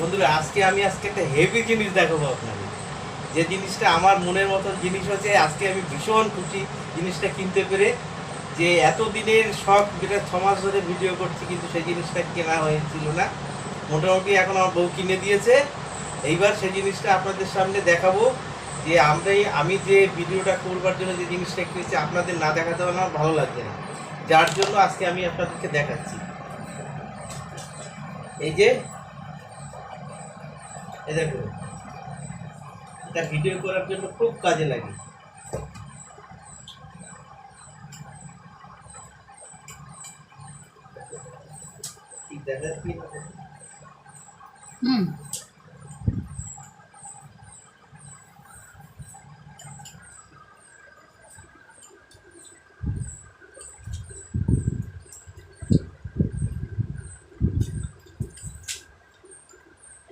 বন্ধুরা, আজকে আমি আজকে একটা হেভি জিনিস দেখাবো আপনাকে যে জিনিসটা আমার মনের মতো জিনিস হচ্ছে আজকে আমি ভীষণ খুশি জিনিসটা কিনতে পেরে যে এত দিনের শখ যেটা ছ মাস ধরে ভিডিও করছি, কিন্তু সেই জিনিসটা কেনা হয়েছিল না। মোটামুটি এখন আমার বউ কিনে দিয়েছে। এইবার সেই জিনিসটা আপনাদের সামনে দেখাবো যে আমরাই, আমি যে ভিডিওটা করবার জন্য যে জিনিসটা কিনেছি, আপনাদের না দেখাতে আমার ভালো লাগছে না। যার জন্য আজকে আমি আপনাদেরকে দেখাচ্ছি। এই যে এই দেখো এটা ভিডিও করার জন্য খুব কাজে লাগে ঠিক দেখা? হুম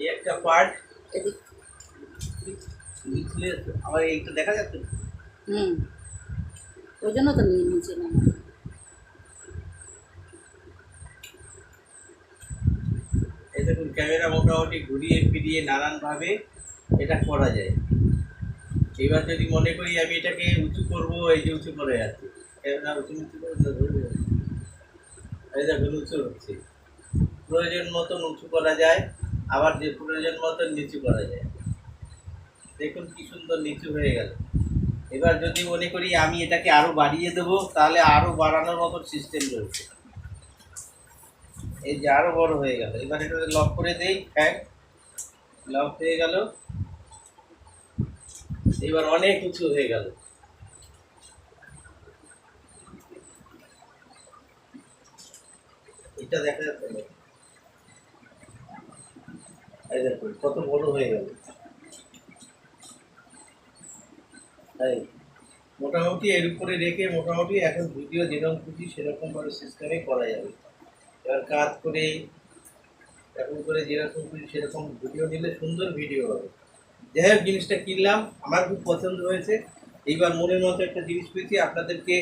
একটা পার্ট লিখলে আমার এইটা দেখা যাচ্ছে হুম। ওই জন্য তো নিয়ে নিয়েছিলাম এই দেখুন ক্যামেরা মোটামুটি ঘুরিয়ে ফিরিয়ে নানানভাবে এটা করা যায়। এবার যদি মনে করি আমি এটাকে উঁচু করব এই যে উঁচু করে যাচ্ছে। ক্যামেরা উঁচু উঁচু করে। এই দেখুন উঁচু হচ্ছে। প্রয়োজন মতন উঁচু করা যায়। আবার যে প্রয়োজন মতন নিচু করা যায়। দেখুন কি সুন্দর নিচু হয়ে গেল। এবার যদি মনে করি আমি এটাকে আরও বাড়িয়ে দেবো, তাহলে আরও বাড়ানোর মতো সিস্টেম রয়েছে। এই যে আরও বড় হয়ে গেল। এবার এটা লক করে দেই হ্যাঁ। লক হয়ে গেল। এবার অনেক উঁচু হয়ে গেল। এটা দেখা যাচ্ছে এই কত বড় হয়ে গেল। তাই মোটামুটি এর উপরে রেখে মোটামুটি এখন ভিডিও যেরকম খুশি সেরকম ভাবে সিস্টেমে করা যাবে। এবার কাজ করে এখন করে যেরকম খুশি সেরকম ভিডিও নিলে সুন্দর ভিডিও হবে। যাই হোক, জিনিসটা কিনলাম, আমার খুব পছন্দ হয়েছে। এইবার মনের মতো একটা জিনিস পেয়েছি, আপনাদেরকে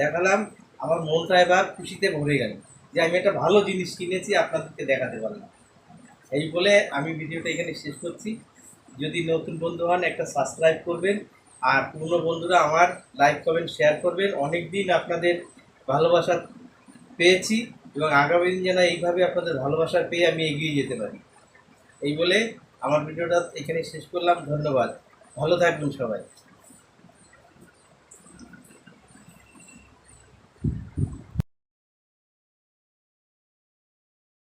দেখালাম। আমার মনটা এবার খুশিতে ভরে গেল। যে আমি একটা ভালো জিনিস কিনেছি, আপনাদেরকে দেখাতে পারলাম। এই বলে আমি ভিডিওটা এখানে শেষ করছি। যদি নতুন বন্ধু হন, একটা সাবস্ক্রাইব করবেন। আর পুরনো বন্ধুরা আমার লাইক কমেন্ট শেয়ার করবেন। অনেক দিন আপনাদের ভালোবাসা পেয়েছি এবং আগামী দিন যেন এইভাবে আপনাদের ভালোবাসা পেয়ে আমি এগিয়ে যেতে পারি। এই বলে আমার ভিডিওটা এখানে শেষ করলাম। ধন্যবাদ। ভালো থাকবেন সবাই।